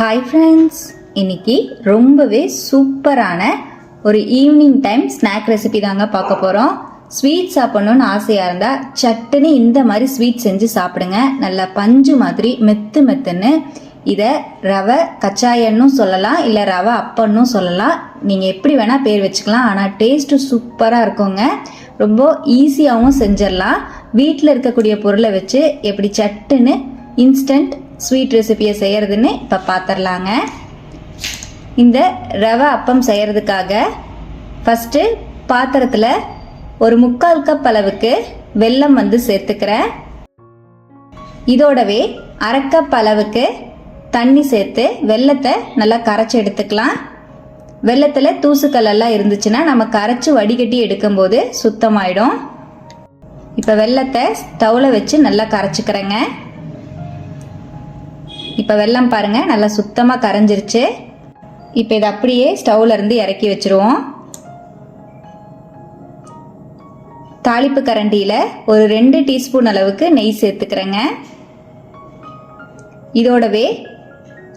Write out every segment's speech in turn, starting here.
Hi friends இன்னைக்கு ரொம்பவே சூப்பரான ஒரு ஈவினிங் டைம் ஸ்நாக் ரெசிபி தாங்க பார்க்க போகிறோம் ஸ்வீட் சாப்பிடணும்னு ஆசையாக இருந்தால் சட்டுன்னு இந்த மாதிரி ஸ்வீட் செஞ்சு சாப்பிடுங்க. நல்லா பஞ்சு மாதிரி மெத்து மெத்துன்னு இதை ரவை கச்சாயன்னும் சொல்லலாம் இல்லை ரவை அப்பன்னும் சொல்லலாம். நீங்கள் எப்படி வேணால் பேர் வச்சுக்கலாம் ஆனால் டேஸ்ட்டு சூப்பராக இருக்குங்க. ரொம்ப ஈஸியாகவும் செஞ்சிடலாம். வீட்டில் இருக்கக்கூடிய பொருளை வச்சு எப்படி சட்டுன்னு இன்ஸ்டன்ட் ஸ்வீட் ரெசிபியை செய்கிறதுன்னு இப்போ பார்த்துடலாங்க இந்த ரவை அப்பம் செய்கிறதுக்காக ஃபஸ்ட்டு பாத்திரத்தில் ஒரு முக்கால் கப் அளவுக்கு வெல்லம் வந்து சேர்த்துக்கிறேன். இதோடவே அரை அளவுக்கு தண்ணி சேர்த்து வெல்லத்தை நல்லா கரைச்சி எடுத்துக்கலாம். வெள்ளத்தில் தூசுக்கல் எல்லாம் இருந்துச்சுன்னா நம்ம கரைச்சி வடிகட்டி எடுக்கும்போது சுத்தமாயிடும். இப்போ வெள்ளத்தை ஸ்டவ்வில் வச்சு நல்லா கரைச்சிக்கிறேங்க. இப்போ வெள்ளம் பாருங்கள் நல்லா சுத்தமாக கரைஞ்சிருச்சு. இப்போ இதை அப்படியே ஸ்டவ்லேருந்து இறக்கி வச்சிருவோம். தாளிப்பு கரண்டியில் ஒரு ரெண்டு டீஸ்பூன் அளவுக்கு நெய் சேர்த்துக்கிறேங்க. இதோடவே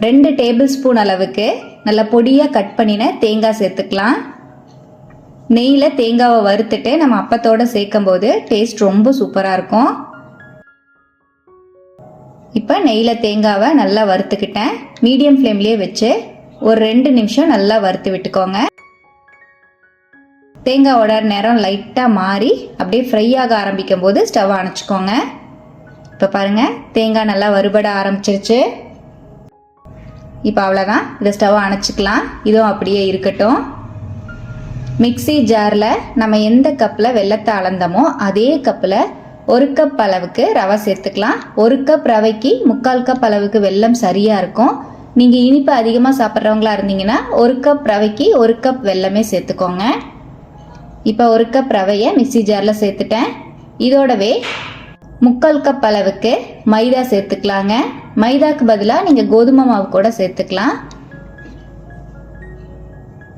ரெண்டு டேபிள் ஸ்பூன் அளவுக்கு நல்லா பொடியாக கட் பண்ணின தேங்காய் சேர்த்துக்கலாம். நெய்யில் தேங்காவை வறுத்துட்டு நம்ம அப்பத்தோடு சேர்க்கும்போது டேஸ்ட் ரொம்ப சூப்பராக இருக்கும். இப்போ நெய்யில் தேங்காவை நல்லா வறுத்துக்கிட்டேன். மீடியம் ஃப்ளேம்லேயே வச்சு ஒரு ரெண்டு நிமிஷம் நல்லா வறுத்து விட்டுக்கோங்க. தேங்காவோட நேரம் லைட்டாக மாறி அப்படியே ஃப்ரை ஆக ஆரம்பிக்கும் போது ஸ்டவ் அணைச்சிக்கோங்க. இப்போ பாருங்கள் தேங்காய் நல்லா வறுபட ஆரம்பிச்சிருச்சு. இப்போ அவ்வளோதான் இதை ஸ்டவ் அணைச்சிக்கலாம். இதுவும் அப்படியே இருக்கட்டும். மிக்ஸி ஜாரில் நம்ம எந்த கப்பில் வெள்ளத்தை அளந்தோமோ அதே கப்பில் ஒரு கப் அளவுக்கு ரவை சேர்த்துக்கலாம். ஒரு கப் ரவைக்கு முக்கால் கப் அளவுக்கு வெல்லம் சரியாக இருக்கும். நீங்கள் இனிப்பு அதிகமாக சாப்பிட்றவங்களா இருந்தீங்கன்னா ஒரு கப் ரவைக்கு ஒரு கப் வெல்லமே சேர்த்துக்கோங்க. இப்போ ஒரு கப் ரவையை மிக்சி ஜாரில் சேர்த்துட்டேன். இதோடவே முக்கால் கப் அளவுக்கு மைதா சேர்த்துக்கலாங்க. மைதாக்கு பதிலாக நீங்கள் கோதுமை மாவு கூட சேர்த்துக்கலாம்.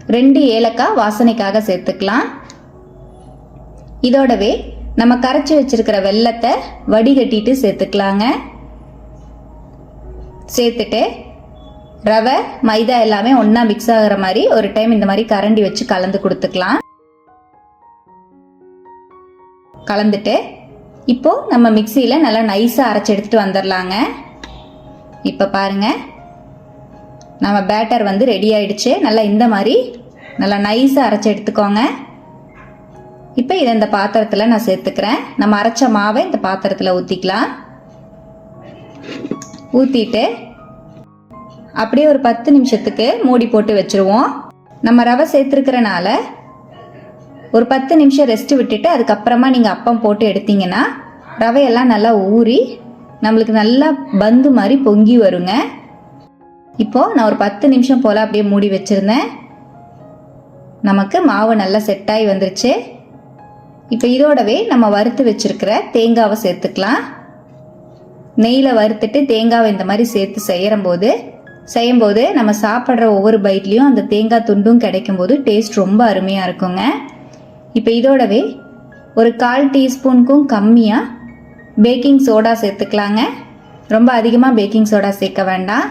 ரெண்டு ஏலக்காய் வாசனைக்காக சேர்த்துக்கலாம். இதோடவே நம்ம கரைச்சி வச்சிருக்கிற வெள்ளத்தை வடிகட்டிட்டு சேர்த்துக்கலாங்க. சேர்த்துட்டு ரவை மைதா எல்லாமே ஒன்றா மிக்ஸ் ஆகிற மாதிரி ஒரு டைம் இந்த மாதிரி கரண்டி வச்சு கலந்து கொடுத்துக்கலாம். கலந்துட்டு இப்போ நம்ம மிக்சியில் நல்லா நைஸாக அரைச்சி எடுத்துகிட்டு வந்துடலாங்க. இப்போ பாருங்க. நம்ம பேட்டர் வந்து ரெடி ஆயிடுச்சு. நல்லா இந்த மாதிரி நல்லா நைஸாக அரைச்சி எடுத்துக்கோங்க. இப்போ இதை இந்த பாத்திரத்தில் நான் சேர்த்துக்கிறேன். நம்ம அரைச்ச மாவை இந்த பாத்திரத்தில் ஊற்றிக்கலாம் ஊற்றிட்டு அப்படியே ஒரு பத்து நிமிஷத்துக்கு மூடி போட்டு வச்சுருவோம். நம்ம ரவை சேர்த்துருக்கிறனால ஒரு பத்து நிமிஷம் ரெஸ்ட் விட்டுட்டு அதுக்கப்புறமா நீங்கள் அப்பம் போட்டு எடுத்தீங்கன்னா ரவையெல்லாம் நல்லா ஊறி நம்மளுக்கு நல்லா பந்து மாதிரி பொங்கி வருங்க. இப்போது நான் ஒரு பத்து நிமிஷம் போல் அப்படியே மூடி வச்சுருந்தேன். நமக்கு மாவு நல்லா செட்டாகி வந்துருச்சு. இப்போ இதோடவே நம்ம வறுத்து வச்சிருக்கிற தேங்காவை சேர்த்துக்கலாம். நெய்யில் வறுத்துட்டு தேங்காவை இந்த மாதிரி சேர்த்து செய்யறம்போது செய்யும்போது நம்ம சாப்பிட்ற ஒவ்வொரு பைட்லேயும் அந்த தேங்காய் துண்டும் கிடைக்கும் போது டேஸ்ட் ரொம்ப அருமையாக இருக்குங்க. இப்போ இதோடவே ஒரு கால் டீஸ்பூனுக்கும் கம்மியாக பேக்கிங் சோடா சேர்த்துக்கலாங்க. ரொம்ப அதிகமாக பேக்கிங் சோடா சேர்க்க வேண்டாம்.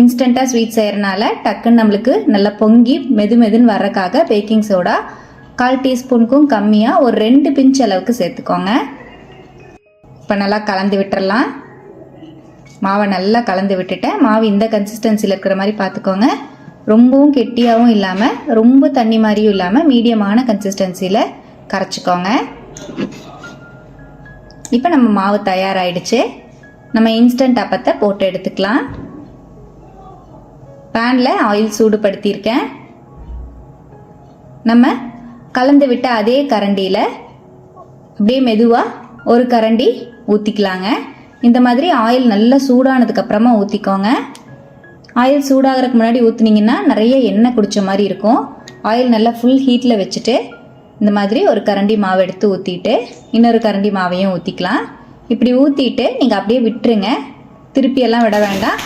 இன்ஸ்டண்ட்டாக ஸ்வீட் செய்கிறனால டக்குன்னு நம்மளுக்கு நல்லா பொங்கி மெது மெதுன்னு வர்றக்காக பேக்கிங் சோடா கால் டீஸ்பூனுக்கும் கம்மியாக ஒரு ரெண்டு பிஞ்ச் அளவுக்கு சேர்த்துக்கோங்க. இப்போ நல்லா கலந்து விட்டுறலாம். மாவை நல்லா கலந்து விட்டுட்டேன். மாவு இந்த கன்சிஸ்டன்சியில் இருக்கிற மாதிரி பார்த்துக்கோங்க. ரொம்பவும் கெட்டியாகவும் இல்லாமல் ரொம்ப தண்ணி மாதிரியும் இல்லாமல் மீடியமான கன்சிஸ்டன்சியில் கரைச்சிக்கோங்க. இப்போ நம்ம மாவு தயாராகிடுச்சு நம்ம இன்ஸ்டன்ட் அப்பத்தை போட்டு எடுத்துக்கலாம். பேனில் ஆயில் சூடுபடுத்தியிருக்கேன். நம்ம கலந்து விட்ட அதே கரண்டியில் அப்படியே மெதுவாக ஒரு கரண்டி ஊற்றிக்கலாங்க இந்த மாதிரி ஆயில் நல்லா சூடானதுக்கு அப்புறமா ஊற்றிக்கோங்க ஆயில் சூடாகிறதுக்கு முன்னாடி ஊற்றுனீங்கன்னா நிறைய எண்ணெய் குடித்த மாதிரி இருக்கும். ஆயில் நல்லா ஃபுல் ஹீட்டில் வச்சுட்டு இந்த மாதிரி ஒரு கரண்டி மாவு எடுத்து ஊற்றிட்டு இன்னொரு கரண்டி மாவையும் ஊற்றிக்கலாம் இப்படி ஊற்றிட்டு நீங்கள் அப்படியே விட்டுருங்க. திருப்பியெல்லாம் விட வேண்டாம்.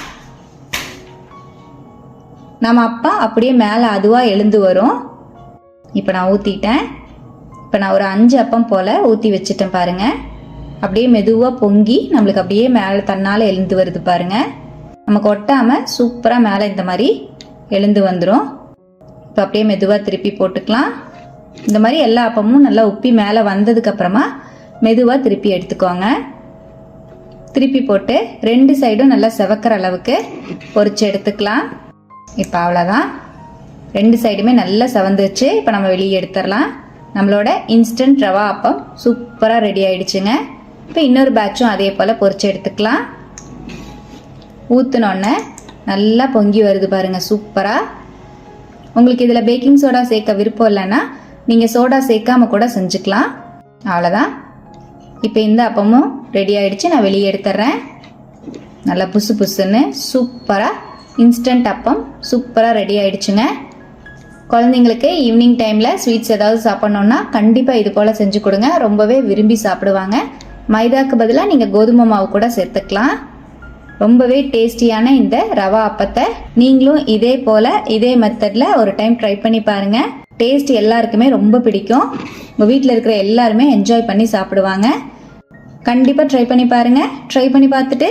நம்ம அப்பா அப்படியே மேலே அதுவாக எழுந்து வரும். இப்போ நான் ஊற்றிட்டேன் இப்போ நான் ஒரு அஞ்சு அப்பம் போல் ஊற்றி வச்சுட்டேன் பாருங்கள் அப்படியே மெதுவாக பொங்கி நம்மளுக்கு அப்படியே மேலே தன்னால் எழுந்து வருது பாருங்கள் நமக்கு ஒட்டாமல் சூப்பராக மேலே இந்த மாதிரி எழுந்து வந்துடும் இப்போ அப்படியே மெதுவாக திருப்பி போட்டுக்கலாம். இந்த மாதிரி எல்லா அப்பமும் நல்லா உப்பி மேலே வந்ததுக்கப்புறமா மெதுவாக திருப்பி எடுத்துக்கோங்க. திருப்பி போட்டு ரெண்டு சைடும் நல்லா செவக்கிற அளவுக்கு பொறிச்சு எடுத்துக்கலாம். இப்போ அவ்வளோதான் ரெண்டு சைடுமே நல்லா செவந்துச்சு இப்போ நம்ம வெளியே எடுத்துடலாம். நம்மளோட இன்ஸ்டன்ட் ரவா அப்பம் சூப்பராக ரெடி ஆயிடுச்சுங்க. இப்போ இன்னொரு பேட்சும் அதே போல் பொறிச்சு எடுத்துக்கலாம். ஊற்றுனோடனே நல்லா பொங்கி வருது பாருங்கள் சூப்பராக உங்களுக்கு இதில் பேக்கிங் சோடா சேர்க்க விருப்பம் இல்லைன்னா நீங்கள் சோடா சேர்க்காம கூட செஞ்சுக்கலாம். அவ்வளோதான் இப்போ இந்த அப்பமும் ரெடி ஆகிடுச்சு நான் வெளியே எடுத்துட்றேன் நல்லா புசு புசுன்னு சூப்பராக இன்ஸ்டன்ட் அப்பம் சூப்பராக ரெடி ஆயிடுச்சுங்க. குழந்தைங்களுக்கு ஈவினிங் டைமில் ஸ்வீட்ஸ் ஏதாவது சாப்பிட்ணுன்னா கண்டிப்பாக இது போல் செஞ்சு கொடுங்க. ரொம்பவே விரும்பி சாப்பிடுவாங்க. மைதாக்கு பதிலாக நீங்கள் கோதுமை மாவு கூட சேர்த்துக்கலாம். ரொம்பவே டேஸ்டியான இந்த ரவா அப்பத்தை நீங்களும் இதே போல் இதே மெத்தடில் ஒரு டைம் ட்ரை பண்ணி பாருங்கள் டேஸ்ட் எல்லாருக்குமே ரொம்ப பிடிக்கும். உங்கள் வீட்டில் இருக்கிற எல்லாருமே என்ஜாய் பண்ணி சாப்பிடுவாங்க. கண்டிப்பாக ட்ரை பண்ணி பாருங்கள் ட்ரை பண்ணி பார்த்துட்டு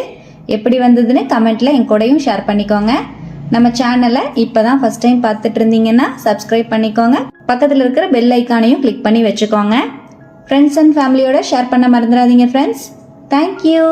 எப்படி வந்ததுன்னு கமெண்ட்டில் என் கூடயும் ஷேர் பண்ணிக்கோங்க. நம்ம சேனலை இப்போ தான் ஃபஸ்ட் டைம் பார்த்துட்டு இருந்தீங்கன்னா சப்ஸ்கிரைப் பண்ணிக்கோங்க. பக்கத்தில் இருக்கிற பெல் ஐக்கானையும் கிளிக் பண்ணி வச்சுக்கோங்க. ஃப்ரெண்ட்ஸ் அண்ட் ஃபேமிலியோட ஷேர் பண்ண மறந்துடாதீங்க ஃப்ரெண்ட்ஸ் தேங்க்யூ